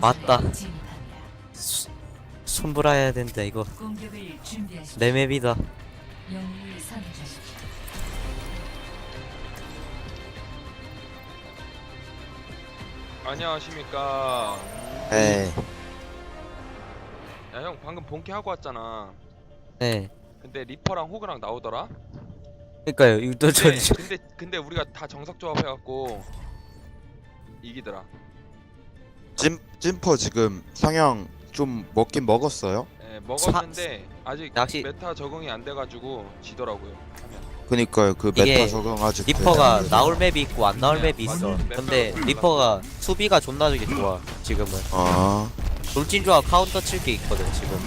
맞다. 손보라 해야 된다 이거. 내 맵이다. 안녕하십니까. 에이 야 형 방금 본캐 하고 왔잖아. 네 근데 리퍼랑 호그랑 나오더라. 그니까요 이거 또 전, 근데, 근데 근데 우리가 다 정석 조합해갖고 이기더라. 찜, 찜퍼 지금 상향 좀 먹긴 먹었어요? 예, 먹었는데 아직 낚시- 메타 적응이 안 돼가지고 지더라고요. 그니까요. 그 이게 메타 적응 아직 리퍼가 나올 맵이 있고 안 나올 네, 맵이 있어. 근데 리퍼가 수비가 존나 되게 좋아 지금은. 아. 돌진 조합 카운터 칠 게 있거든 지금.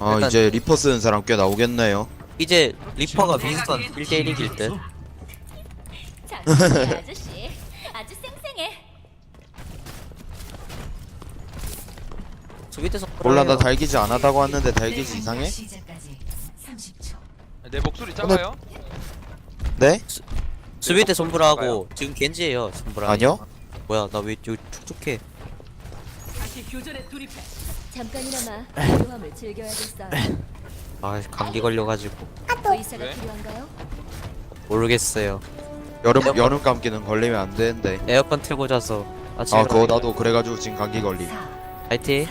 아 일단- 이제 리퍼 쓰는 사람 꽤 나오겠네요. 이제 리퍼가 윈스턴 1대 1 이길 듯. 장난해 아저씨 아주 쌩쌩해 수비 때서 몰라 나 달기지 안 하다고 왔는데 달기지 이상해? 시작까지 30초. 내 목소리 작아요? 네? 수비 때 손보라하고 지금 겐지예요 손보라 아니요? 뭐야 나 왜 여기 촉촉해 잠깐이나마 고요함을 즐겨야겠어요 아 감기 걸려가지고 의사가 왜? 필요한가요? 모르겠어요 여름 여름 감기는 걸리면 안 되는데. 에어컨 틀고 자서 아침에 아 그거 나도 그래가지고 지금 감기 걸림. 파이팅.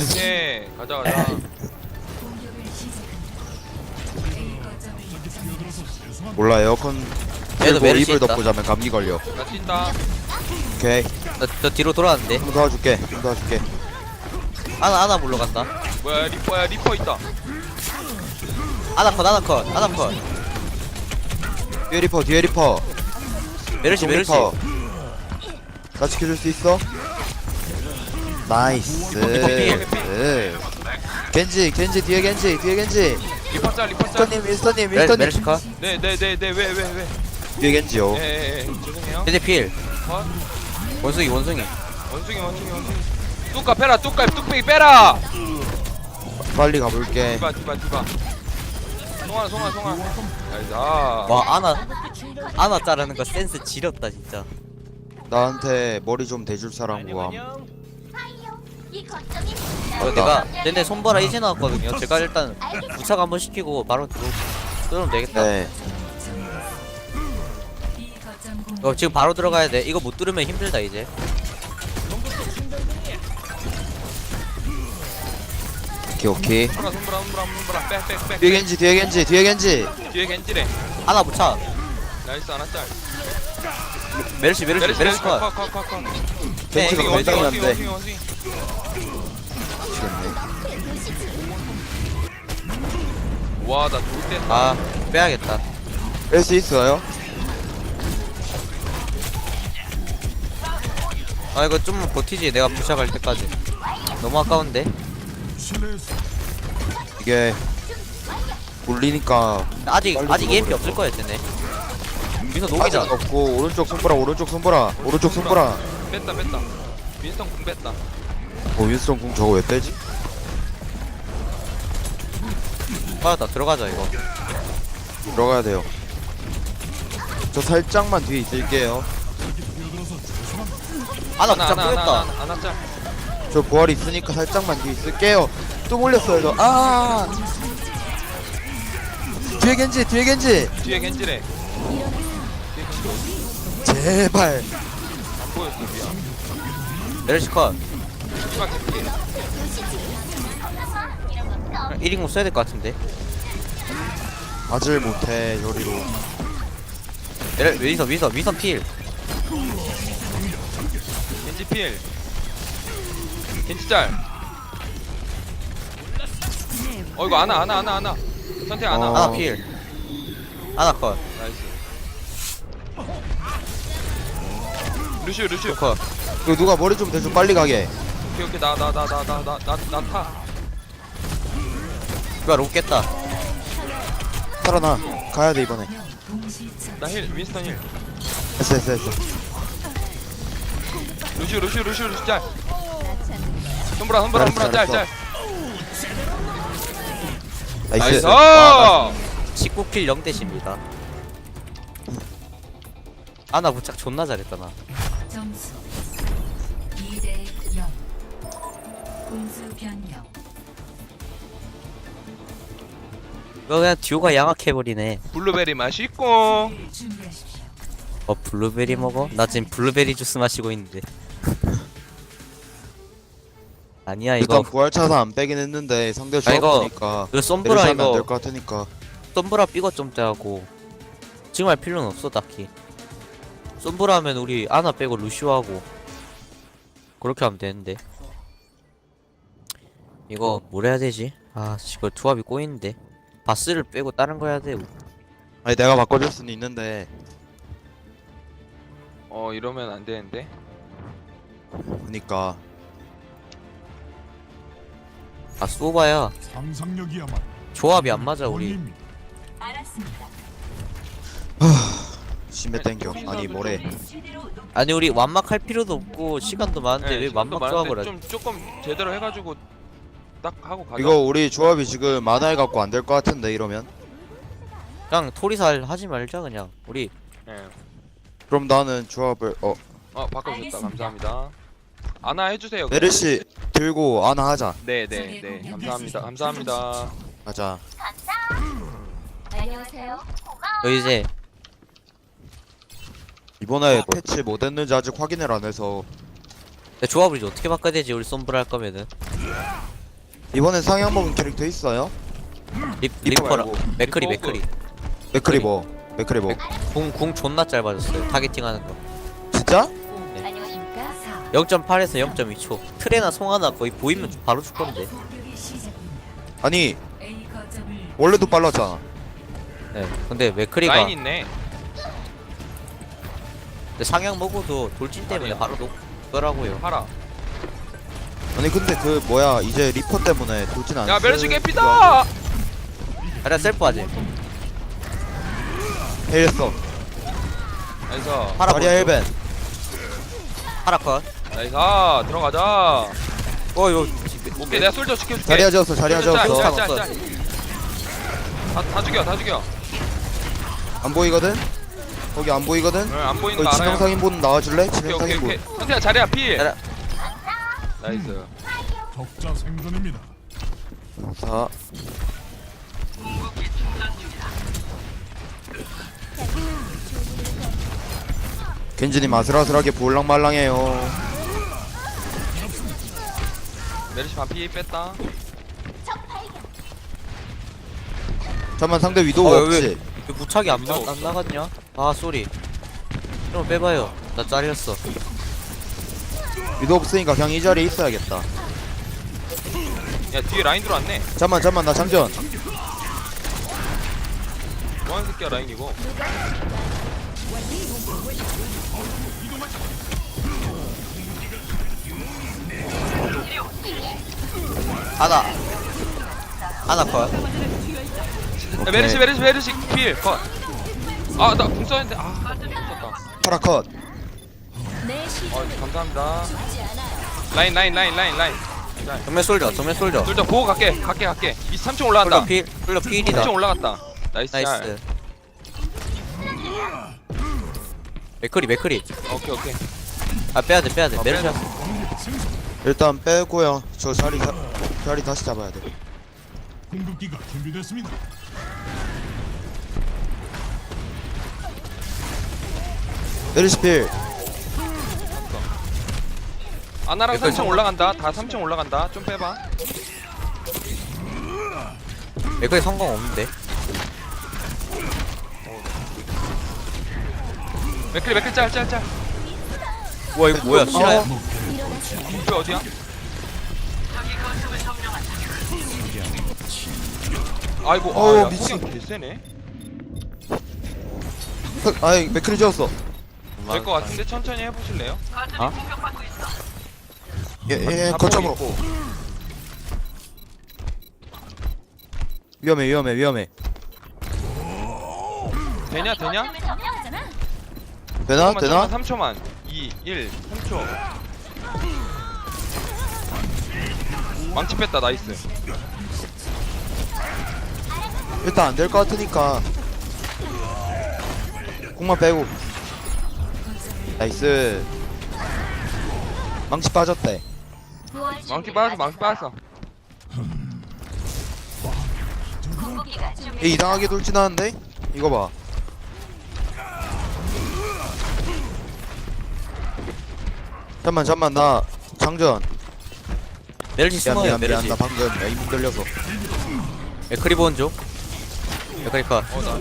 오케이 가자 가자. 몰라 에어컨 얘도 틀고 메르시 이불 있다. 덮고 자면 감기 걸려. 나 뛴다. 오케이. 나, 나 뒤로 돌아왔는데. 좀 도와줄게 좀 도와줄게. 아나 아나 물러간다. 뭐야 리퍼야 리퍼 있다. 아나 컷 아나 컷 아나 컷. 뒤에 리퍼 뒤에 리퍼 메르시 종 메르시 나 지켜줄 수 있어? 나이스 네. 겐지 겐지 뒤에 겐지 뒤에 겐지 리퍼 짤 리퍼 짤. 밀스터님 밀스터님 메, 밀스터님 메르시 컷 네네네네 왜 왜 왜? 뒤에 겐지요 예예예 죄송해요. 겐지 필 컷. 원숭이 원숭이 원숭이 원숭이 원숭이. 뚜까 빼라 뚜까 뚝배기 빼라. 빨리 가볼게 디바 디바 디바. 송아 송아 송아. 나이스. 아. 와 아나 아나 자르는 거 센스 지렸다 진짜. 나한테 머리 좀 대줄 사람 구함. 어, 내가 근데 손보라 이제 나왔거든요. 제가 일단 부착 한번 시키고 바로 들어 들어오면 되겠다. 네. 어, 지금 바로 들어가야 돼. 이거 못 들으면 힘들다 이제. 오케이 오케이. 손브라 손브라 손브라 빼빼빼 뒤에 겐지 뒤에 겐지 뒤에 겐지. 뒤에 겐지래. 아나 부착 나이스 하나 짤. 메르시 메르시 메르시 컷 컷컷컷컷. 원숭이 원숭이 원숭이 안돼 원숭이. 와나 좋을 아 빼야겠다 뺄수 있어요? 아 이거 좀만 버티지 내가 부착할 때까지 너무 아까운데 이게 물리니까 아직 빨리 아직 EMP. 없을 거야 쟤네 아직 녹이자 없고 오른쪽 손보라 오른쪽 손보라 오른쪽 손보라 뺐다 뺐다. 윈스턴 궁 뺐다. 어 윈스턴 궁 저거 왜 빼지? 맞았다 들어가자 이거 들어가야 돼요 저 살짝만 뒤에 있을게요 아나 하나 부착 하나 하나 뿌렸다 하나 하나 짤. 저 부활 있으니까 살짝만 뒤에 있을게요 또 몰렸어요 저 아! 뒤에 겐지 뒤에 겐지 뒤에 겐지래. 제발 안 보였어 미안. 메르시 컷 마지막 겐지. 1인공 써야 될 것 같은데 맞을 못해 저리로 메르 위선 위선 위선 필 겐지 필. 겐지 짤. 어 이거 하나 하나 하나 하나. 선택 하나. 어. 아나 필 아나 컷 나이스. 루시오 루시오. 조카 이거 누가 머리 좀 대줘. 빨리 가게. 오케이 오케이. 나 나 나 나 나 나 나타. 누가 롱 깼다. 살아나. 가야돼 이번에. 나힐 윈스턴 힐. 됐어 됐어 됐어. 루시오 루시오 루시오 루시오. 짤. 손브라 손브라 알았어, 손브라. 알았어. 짤짤. 나이스. 나이스. 아, 19킬 아, 0대십니다. 아나 부착 존나 잘했다 나. 점수. 2대 0 공수 변경. 이거 그냥 듀오가 양악해버리네. 블루베리 맛있고. 준비하십시오. 어 블루베리 먹어? 나 지금 블루베리 주스 마시고 있는데. 아니야 일단 이거 부활 차서 안 빼긴 했는데 상대 아, 이거 조합이니까 이거 썸브라 내리시면 안될 이거 것 같으니까. 썸브라 삐거 좀 떼하고. 지금 할 필요는 없어 딱히 썸브라 하면 우리 아나 빼고 루시오 하고 그렇게 하면 되는데. 이거 뭘 해야 되지? 아 이거 조합이 꼬이는데. 바스를 빼고 다른 거 해야 돼 아니 내가 바꿔줄 수는 있는데. 어 이러면 안 되는데? 그니까. 아 쏘바야. 상상력이야말로 조합이 안 맞아 우리. 알았습니다 심해 땡겨. 아니 뭐래. 아니 우리 완막할 필요도 없고 시간도 많은데 네, 왜 완막 많은데 조합을 하지? 좀 조금 제대로 해가지고 딱 하고 가자. 이거 우리 조합이 지금 만화에 갖고 안 될 것 같은데 이러면? 그냥 토리살 하지 말자 그냥. 우리 예. 그럼 나는 조합을 어. 어 바꿔주셨다. 감사합니다. 아나 해주세요 메르시 들고 아나 하자. 네 네 네. 감사합니다. 감사합니다. 가자. 안녕하세요. 저 이제 이번에 패치 뭐 됐는지 아직 확인을 안 해서. 내 조합을 이제 어떻게 바꿔야 되지? 우리 썸브라 할 거면은. 이번엔 상향 먹은 캐릭터 있어요? 립, 리퍼 리퍼라 말고. 맥크리 맥크리. 맥크리 뭐? 맥크리 뭐? 궁, 궁 존나 짧아졌어요. 타겟팅 하는 거. 진짜? 안녕하십니까? 0.8에서 0.2초. 트레나 송하나 거의 보이면 바로 죽 건데. 아니 A 거점을 원래도 빨랐잖아. 네. 근데 맥크리가 라인 있네 근데 상향 먹어도 돌진 때문에 아니야. 바로 녹더라고요. 팔아. 아니 근데 그 뭐야 이제 리퍼 때문에 돌진 안 야 메르시 쓰- 개피다! 아니야? 셀프 하지. 헤일했어 나이스. 파라 다리아 헬벤. 파라 컷. 나이스. 아, 들어가자. 어 이거 오케이 내가 솔저 지켜줄게. 자리아 지었어 자리아 짤, 지었어. 짤, 짤, 짤, 짤. 짤. 다, 다 죽여 다 죽여. 안 보이거든? 거기 안 보이거든? 응, 안 보이는 거 거기 알아요 지명상인분 나와줄래? 오케이 오케이 오케이 지명상인분 선생님 자리야 필 자리야. 나이스 적자 생존입니다. 자 겐지님 아슬아슬하게 볼랑말랑해요 메르시 반피 뺐다 잠만 상대 위도우 어, 없지? 왜- 왜 무착이 안, 나, 안 나갔냐? 아 쏘리. 좀 빼봐요. 나 잘렸어. 위도우 없으니까 그냥 이 자리에 있어야겠다. 야 뒤에 라인 들어왔네. 잠만 잠만 나 장전. 뭐하는 새끼야 라인 이거? 하나. 하나 컷. 야, 메르시 메르시 메르시. 필컷 아나 궁 써는데. 아 썼다. 파라컷. 내 시. 어 감사합니다. 라인 라인 라인 라인 라인. 정면 솔져 정면 솔져 솔저 보고 갈게. 갈게 갈게. 이 3층 올라간다. 솔져 필 솔져 필이다. 3층 올라갔다. 나이스 잘. 나이스. 맥크리 맥크리. 오케이 오케이. 아 빼야돼 빼야돼. 어, 메르시 빼야돼. 일단 빼고요. 저 자리 자, 자리 다시 잡아야 돼. 공급기가 준비됐습니다. 메르시필. 아나랑 여기까지. 3층 올라간다. 다 3층 올라간다. 좀 빼봐. 맥크리 성공 없는데? 맥클리 맥클 짤짤짤. 우와 이거 뭐야 실화야? 목표 어디야? 아이고 어우, 아야 미친. 미친 개쎄네. 흑, 아이 맥크리 지었어 될 것 같은데 천천히 해보실래요? 예예 다 거점으로 보고 있고. 위험해 위험해 위험해 되냐 되냐? 되나? 잠깐만, 되나? 잠깐만, 3초만 2 1 3초 망치 뺐다 나이스 일단 안 될 것 같으니까 공만 빼고 나이스. 망치 빠졌대. 망치 빠졌어 망치. 빠졌어. 얘 이상하게 돌진하는데? 이거 봐. 잠만 잠만 나 장전. 메르시 미안 숨어요 미안. 미안 메르시 나 방금 에임 보는 중. 맥크리 컷. 어나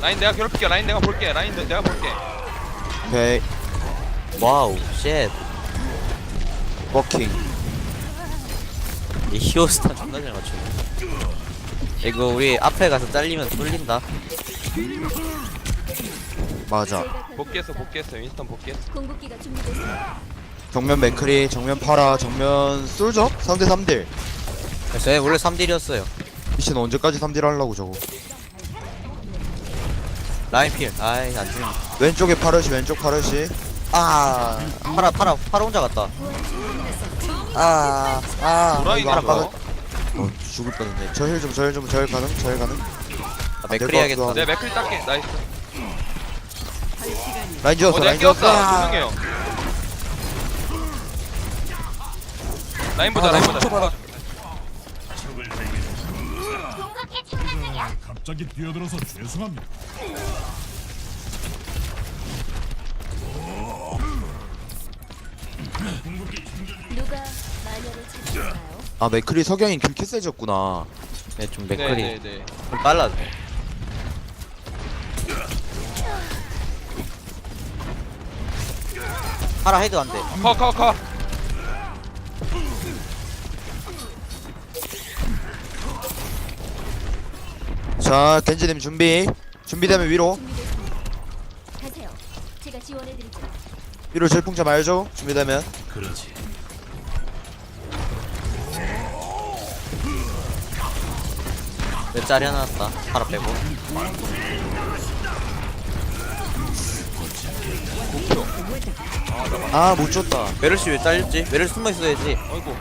라인 내가 괴롭힐게 라인 내가 볼게 라인 내- 내가 볼게. 오케이. 와우 쉣. 워킹. 이 히오스타 존나 잘 맞추네 이거 우리 앞에 가서 잘리면 뚫린다. 맞아. 복귀했어 복귀했어. 윈스턴 복귀했어. 궁극기가 준비됐습니다. 정면 맥크리 정면 파라 정면 솔저? 상대 3딜. 저희 원래 3딜이었어요. 미친 언제까지 3딜 하려고 저거 라인 필. 아이 안 죽네. 왼쪽에 파르시 왼쪽 파르시. 아 파라 파라 파라 혼자 갔다. 아아 안 나가 어 죽을 뻔했네. 저힐 좀 저힐 좀 저힐 가능? 저힐 가능? 맥크리 될 해야겠다. 것내 맥클 닦게. 나이스. 라인 지웠어 어 라인 지웠어. 조명해요. 라인 보자 라인 보자 갑자기 뛰어들어서 죄송합니다. 누가 마녀를 찾을까요? 아 맥크리 석양이 그렇게 세졌구나. 네 좀 맥크리 네네네 좀 빨라네 파라 헤드 안 돼. 커 커 커 자 겐지님 준비 준비되면 위로 준비됐습니다. 가세요. 제가 지원해드리죠. 위로 질풍차 말죠 준비되면 그렇지. 몇 짜리 하나 났다 파라 빼고 아 못 줬다 메르시 왜 잘렸지? 메르시 숨어 있어야지 어이구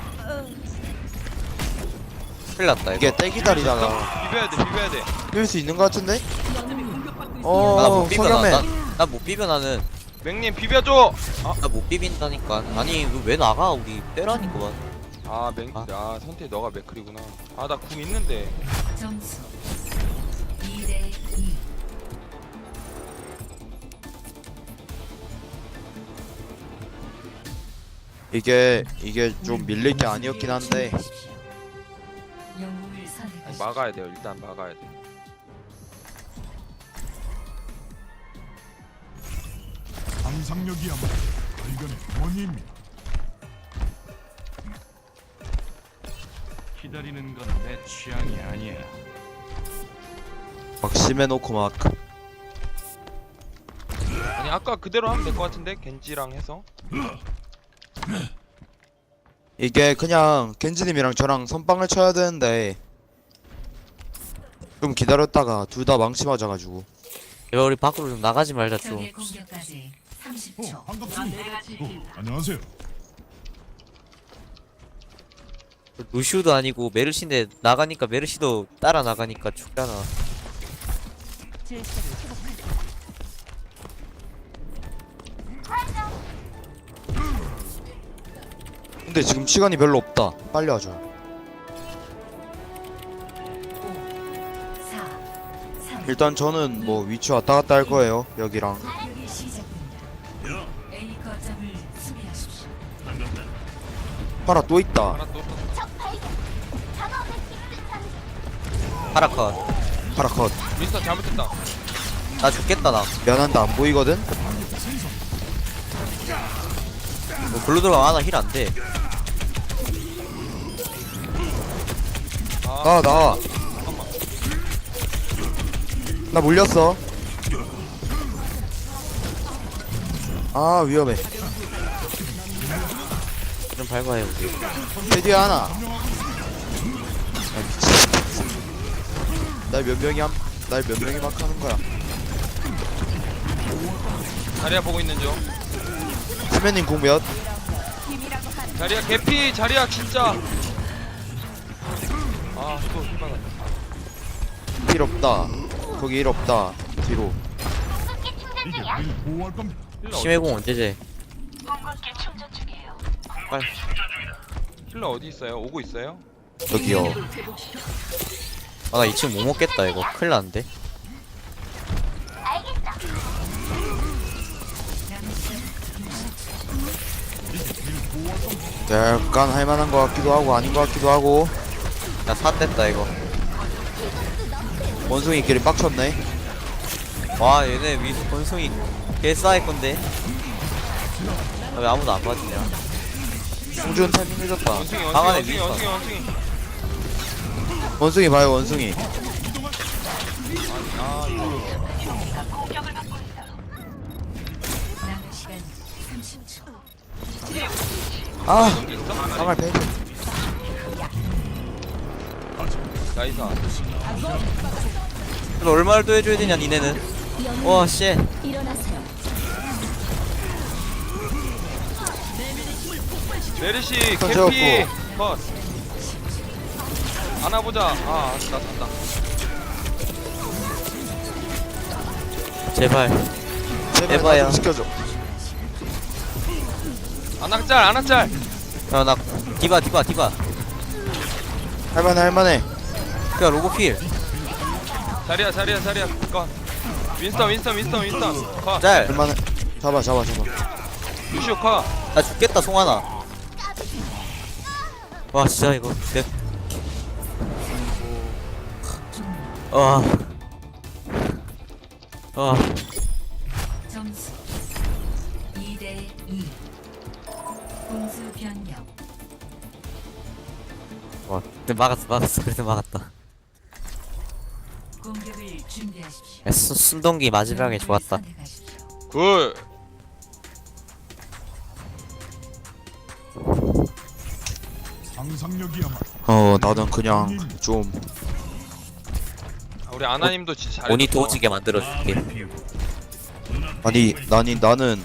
큰일 났다 이거 이게 떼기다리잖아. 비벼야 돼 비벼야 돼. 이길 수 있는 거 같은데? 아, 나못 어 비벼 나 석양맨 나못 비벼 나는. 맥님 비벼줘! 나 못 비빈다니까. 아니 이거 왜 나가? 우리 빼라니까. 봐아 맥, 아. 아 선택 너가 맥클이구나. 아 나 궁 있는데. 점수 2대 2 이게 이게 좀 밀릴 게 아니었긴 한데 막아야 돼요. 일단 막아야 돼 상상력이야말로 발견의 원인입니다. 기다리는 건 내 취향이 아니야. 막 심해놓고 막. 아니 아까 그대로 하면 될 것 같은데? 겐지랑 해서? 이게 그냥 겐지님이랑 저랑 선빵을 쳐야 되는데 좀 기다렸다가 둘 다 망치 맞아가지고 이거 우리 밖으로 좀 나가지 말자 좀 적의 공격까지 어, 30초. 반갑습니다. 어, 안녕하세요. 루시우도 아니고 메르시인데 나가니까 메르시도 따라 나가니까 죽잖아 근데 지금 시간이 별로 없다 빨리 하자 일단 저는 뭐 위치 왔다 갔다 할 거예요 여기랑. 파라 또 있다. 하나 또 파라 컷. 윈스턴 잘못했다. 죽겠다 나. 면한다 안 보이거든? 뭐 글로 들어가 하나 힐 안돼. 아아 나와 나 물렸어. 아 위험해. 좀 밟아요 우리. 제 뒤에 하나. 아, 미친. 날몇 명이 한, 날몇 명이 막 하는 거야. 자리야 보고 있는 중. 수면님 공 몇? 자리야 개피 자리야 진짜. 아또 희망 필 없다 거기 일 없다 뒤로 이제 우리 보호할 겁니다. 심해공 언제제 빨리. 힐러 어디 있어요? 오고 있어요? 여기요 아 나 2층 못 먹겠다 이거 큰일 났는데 약간 할만한 것 같기도 하고 아닌 것 같기도 하고 나 삿됐다 이거 원숭이끼리 빡쳤네. 와 얘네 위 권총이 개싸할 건데. 아, 왜 아무도 안 맞으냐. 승준 타이밍 늦었다. 원숭이 원숭이 방 안에 원숭이 원숭이 원숭이. 원숭이 봐요 원숭이. 남은 시간 30초. 아 여기 있어? 나이스. 그래서 얼마를 더 해줘야 되냐 니네는? 와씨 일어나세요. 메르시 건 캠피 컷. 안아보자. 아나 산다 제발. 제발 에바야. 나좀 시켜줘. 안악짤 안악짤. 야나 디바 디바 디바. 할만해 할만해 그냥 로고 필 자리야 자리야 자리야 컷 윈스턴 윈스턴 윈스턴 윈스턴 컷 짤! 할만해 잡아 잡아 잡아 루시오 컷나 죽겠다 송하나 와 진짜 이거 내 와. 와. 점수 2대 2. 공수 변경. 와. 근데 막았어 막았어 그래도 막았다 순, 순동기 마지막에 좋았다. 굿. 어 나는 그냥 좀 아, 우리 아나님도 진짜 잘했어. 모니터 오지게 만들어줄게. 아니 나니 나는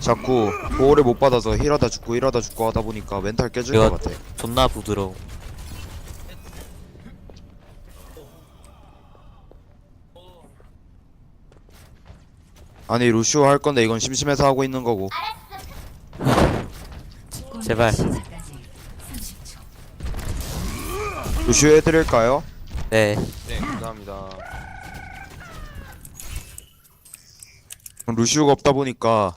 자꾸 보호를 못 받아서 힐하다 죽고 힐하다 죽고 하다 보니까 멘탈 깨질 것 같아. 존나 부드러워 아니 루시오 할 건데 이건 심심해서 하고 있는 거고 제발. 시작까지 30초. 루시오 해드릴까요? 네 네 감사합니다 루시오가 없다 보니까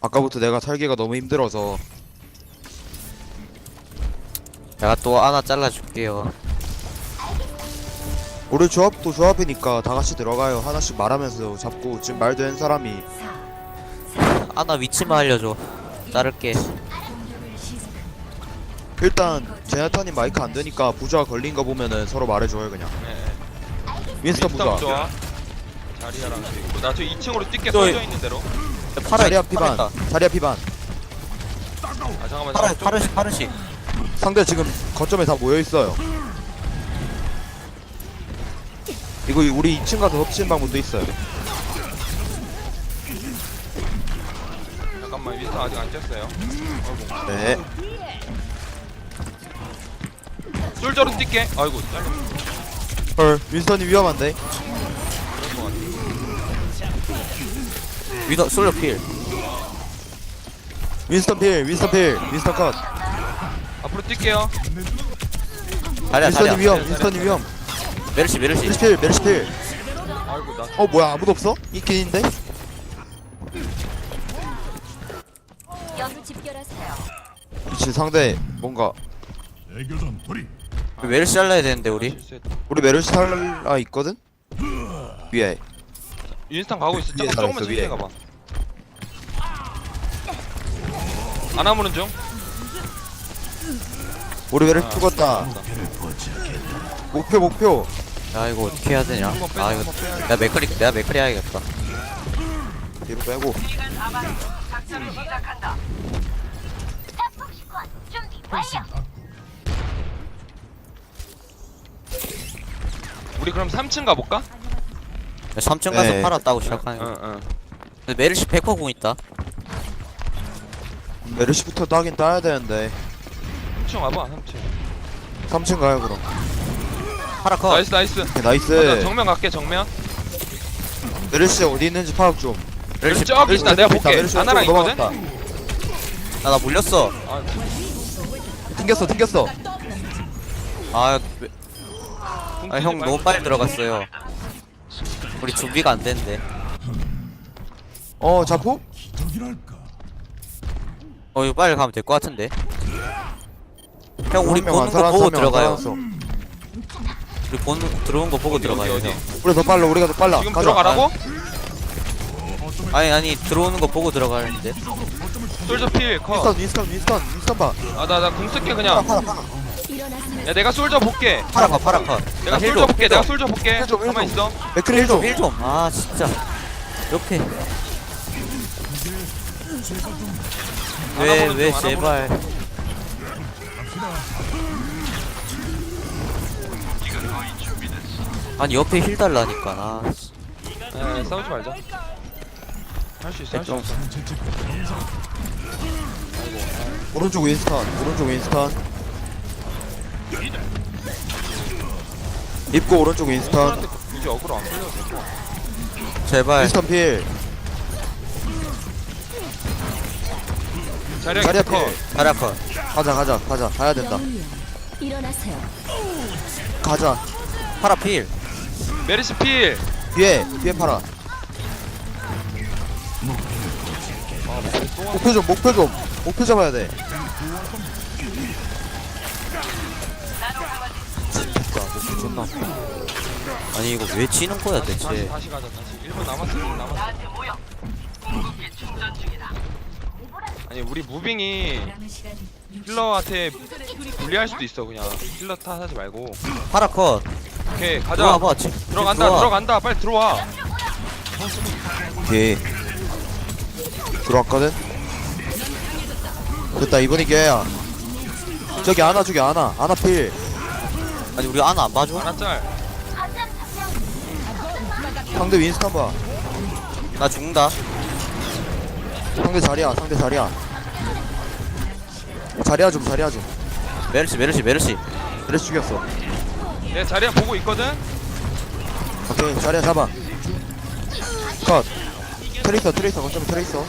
아까부터 내가 살기가 너무 힘들어서 내가 또 하나 잘라줄게요 우리 조합도 조합이니까 다 같이 들어가요. 하나씩 말하면서 잡고 지금 말된 사람이 4. 하나 위치만 알려줘. 자를게. 시작합니다. 일단 제나타님 마이크 안 되니까 부자 걸린 거 보면은 서로 말해줘요 그냥. 네, 네. 윈스턴 부자 좋아 자리야랑 있고. 나저 2층으로 뛸게 저- 써져 있는 대로. 파라 자리야 피반. 파라 자리야 피반. 아 잠깐만 파라 파르시 파르시 상대 지금 거점에 다 모여 있어요 이거 우리 2층 가서 덮치는 방법도 있어요. 잠깐만 윈스턴 아직 안 쬐어요. 네. 솔저로 뛸게. 아이고 잘렸어 헐 윈스턴이 위험한데. 같아 위더 솔로 필. 윈스턴 필 윈스턴 필 윈스턴 컷. 앞으로 뛸게요. 자리야 윈스턴이 위험 윈스턴이 위험 메르시 메르시 메르시 필 메르시 필어 아이고 나 어, 뭐야 아무도 없어? 있긴 있는데 여기 집결하세요. 미친 상대 뭔가 애교전 돌이 메르시 잘라야 되는데 우리 실수했다. 우리 메르시 살아 있거든? 위에 윈스턴 가고 있어 위에 조금 조금만 천천히 위에. 가봐 안 아무는 중 우리 메르시 아, 죽었다. 목표 목표 야 이거 어떻게 해야 되냐? 한번 빼자 아 이거 한번 빼야 내가 맥크리 내가 맥크리 해야겠다. 뒤로 빼고. 우리 그럼 3층 가볼까? 3층 가서 네. 팔았다고 시작하는 거. 응응. 근데 메르시 100%공 있다. 메르시부터 따긴 따야 되는데. 3층 와봐 3층. 3층 가요 그럼 파라 컷. 나이스 나이스. 오케이, 나 나이스. 정면 갈게 정면. 메르시 어디 있는지 파악 좀. 메르시 저기 있다 내가 볼게. 메르시 하나랑 왼쪽으로 있거든? 넘어갔다. 아, 나 물렸어. 아, 튕겼어 튕겼어. 아, 왜- 궁 아, 형. 너무 빨리 들어갔어요. 우리 준비가 안 됐는데. 어 자포? 적이랄까 어 이거 빨리 가면 될 것 같은데. 형 우리 한 보는 안거 살았어, 보고 한명안 들어가요. 살았어. 우리 보는 들어온 거 보고 어디, 들어가요 어디, 형. 어디? 우리 더 빨라 우리가 더 빨라 지금 가자. 들어가라고? 아니 아니 들어오는 거 보고 들어가는데 솔저 필 컷. 윈스턴 윈스턴 윈스턴 윈스턴 봐 아나 나 궁 쓸게 그냥. 일어나세요. 야 내가 솔저 볼게. 파라 컷 파라 컷 내가 아, 힐 솔저 좀, 볼게. 힐 내가 좀. 솔저 볼게. 힐 좀, 힐 가만 좀. 있어. 맥크리 힐좀 힐좀아 진짜 옆에 왜 알아보는 왜 중, 제발 아니 옆에 힐 달라니까 아 씨. 에 싸우지 말자. 할 수 있어 할수 좀. 있어. 오른쪽 윈스턴 오른쪽 윈스턴 입고 오른쪽 윈스턴 굳이 어그로 안 끌려도 돼. 제발 윈스턴 필 자리야 자리야 커. 필컷 가자 가자 가자 가야 된다 일어나세요. 가자 파라 필 메르시 필. 뒤에 뒤에 팔아 목표 좀 목표 좀 목표 잡아야 돼 진짜 목표 존나. 아니 이거 왜 치는 거야 다시 대체 다시 가자 다시. 1분 남았어 1분 남았어. 아니 우리 무빙이 힐러한테 불리할 수도 있어 그냥 힐러 탓하지 말고 파라 컷 오케이 가자. 들어와 봐 지- 들어간다 들어와. 들어간다. 빨리 들어와. 오케이. 들어왔거든? 됐다 이번 이겨야. 저기 아나 저기 아나. 아나 필. 아니 우리 아나 안 봐줘? 하나 짤. 상대 윈스턴 봐. 나 죽는다. 상대 자리야 상대 자리야. 자리야 좀 자리야 좀. 메르시 메르시 메르시. 그래서 죽였어 내 자리야 보고 있거든? 오케이 자리야 잡아. 컷. 트레이서 트레이서 거점 트레이서.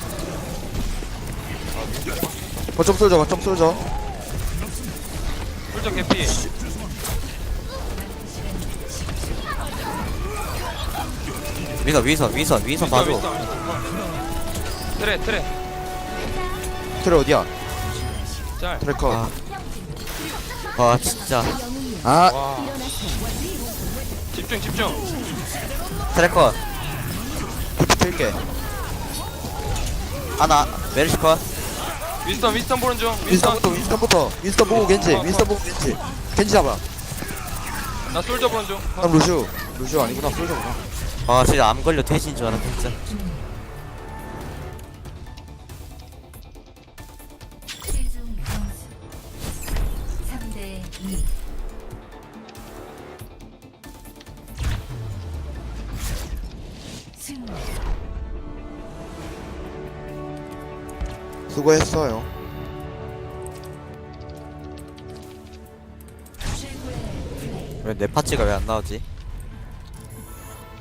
거점 쏠져 거점 쏠져 훌쩍 개피. 위선 위선 위선 위선 봐줘. 트레 트레. 트레 어디야? 짤. 트레 컷. 아. 와 진짜. 아, 와. 집중 집중. 트래커. 필게. 아나 메르시 컷. 윈스턴 윈스턴 보는 중. 윈스턴 윈스턴부터 윈스턴부터 윈스턴 보고 겐지 윈스턴 보고 겐지. 겐지 잡아. 나 솔저 보는 중. 그럼 루슈. 루슈 아니구나 솔저구나. 아 진짜 암 걸려 돼지인 줄 알았네 진짜 수고했어요. 왜 내 파츠가 왜 안 나오지?